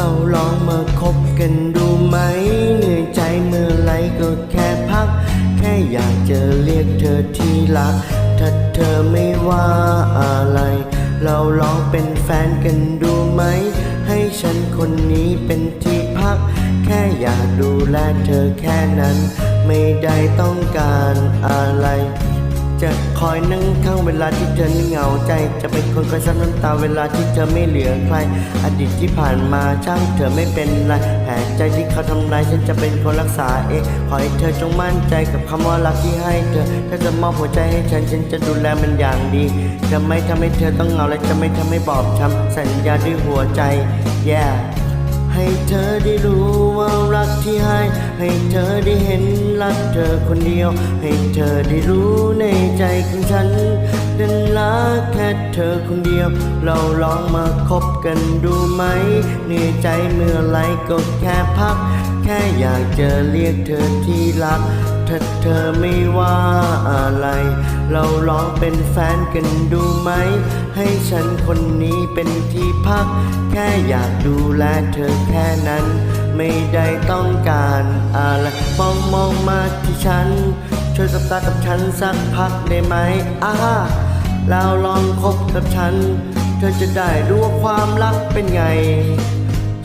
ราลองมาคบกันดูไหมเหนื่อยใจเมื่อไรก็แค่พัก แค่อยากจะเรียกเธอที่รัก ถ้าเธอไม่ว่าอะไร เราลองเป็นแฟนกันดูไหม ให้ฉันคนนี้เป็นที่พัก แค่อยากดูแลเธอแค่นั้น ไม่ได้ต้องการอะไร จะคอยนั่งข้างเวลาที่เธอเหงาใจ จะเป็นคนคอยซับน้ำตาเวลาที่เธอไม่เหลือใคร อดีตที่ผ่านมาช่างเธอไม่เป็นไรแผลใจที่เขาทำร้ายฉันจะเป็นคนรักษาเองขอให้เธอจงมั่นใจกับคำว่ารักที่ให้เธอถ้าจะมอบหัวใจให้ฉันฉันจะดูแลมันอย่างดีจะไม่ทำให้เธอต้องเหงาและจะไม่ทำให้บอบช้ำสัญญาด้วยหัวใจ yeah ให้เธอได้รู้ ที่ให้ ให้เธอได้เห็นรักเธอคนเดียว ให้เธอได้รู้ในใจของฉันนั้นรักแค่เธอคนเดียว เราลองมาคบกันดูไหมเหนื่อยใจเมื่อไรก็แค่พัก แค่อยากจะเรียกเธอที่รักถ้าเธอไม่ว่าอะไร เราลองเป็นแฟนกันดูไหม ให้ฉันคนนี้เป็นที่พัก แค่อยากดูแลเธอแค่นั้น ไม่ได้ต้องการอะไรมองมองมาที่ฉัน ช่วยสบตากับฉันสักพักได้ไหมอ่าแล้วลองคบกับฉัน เธอจะได้รู้ว่าความรักเป็นไง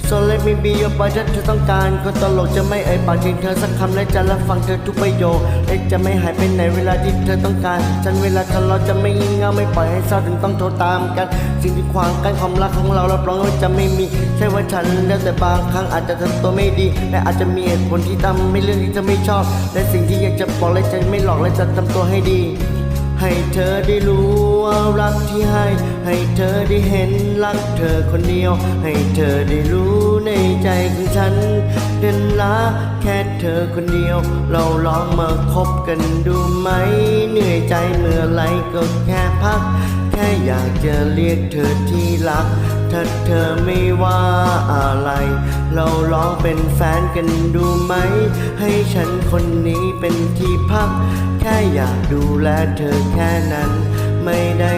So let me be your boy ถ้าเธอต้องการคนตลกจะไม่เอ่ยปากถึงเธอสักคำและจะรับฟังเธอทุกประโยคและจะไม่หายไปไหนเวลาที่เธอต้องการ ฉันเวลาทะเลาะจะไม่งี่เงาไม่ปล่อยให้เศร้าถึงต้องโทรตามกัน สิ่งที่ขวางกั้นความรักของเรารับรองว่าจะไม่มี ใช่ว่าฉันแล้วแต่บางครั้งอาจจะทำตัวไม่ดี และอาจจะมีเหตุผลที่ทำไม่เรื่องที่เธอไม่ชอบ และสิ่งที่อยากจะบอกและจะไม่หลอกและจะทำตัวให้ดี ให้เธอได้รู้ ว่ารักที่ให้ ให้เธอได้เห็นรักเธอคนเดียว ให้เธอได้รู้ในใจของฉันเดินละแค่เธอคนเดียว เราลองมาคบกันดูไหม เหนื่อยใจเมื่อไรก็แค่พัก แค่อยากจะเรียกเธอที่รัก ถ้าเธอไม่ว่าอะไร เราลองเป็นแฟนกันดูไหม ให้ฉันคนนี้เป็นที่พัก แค่อยากดูแลเธอแค่นั้น ไม่ได้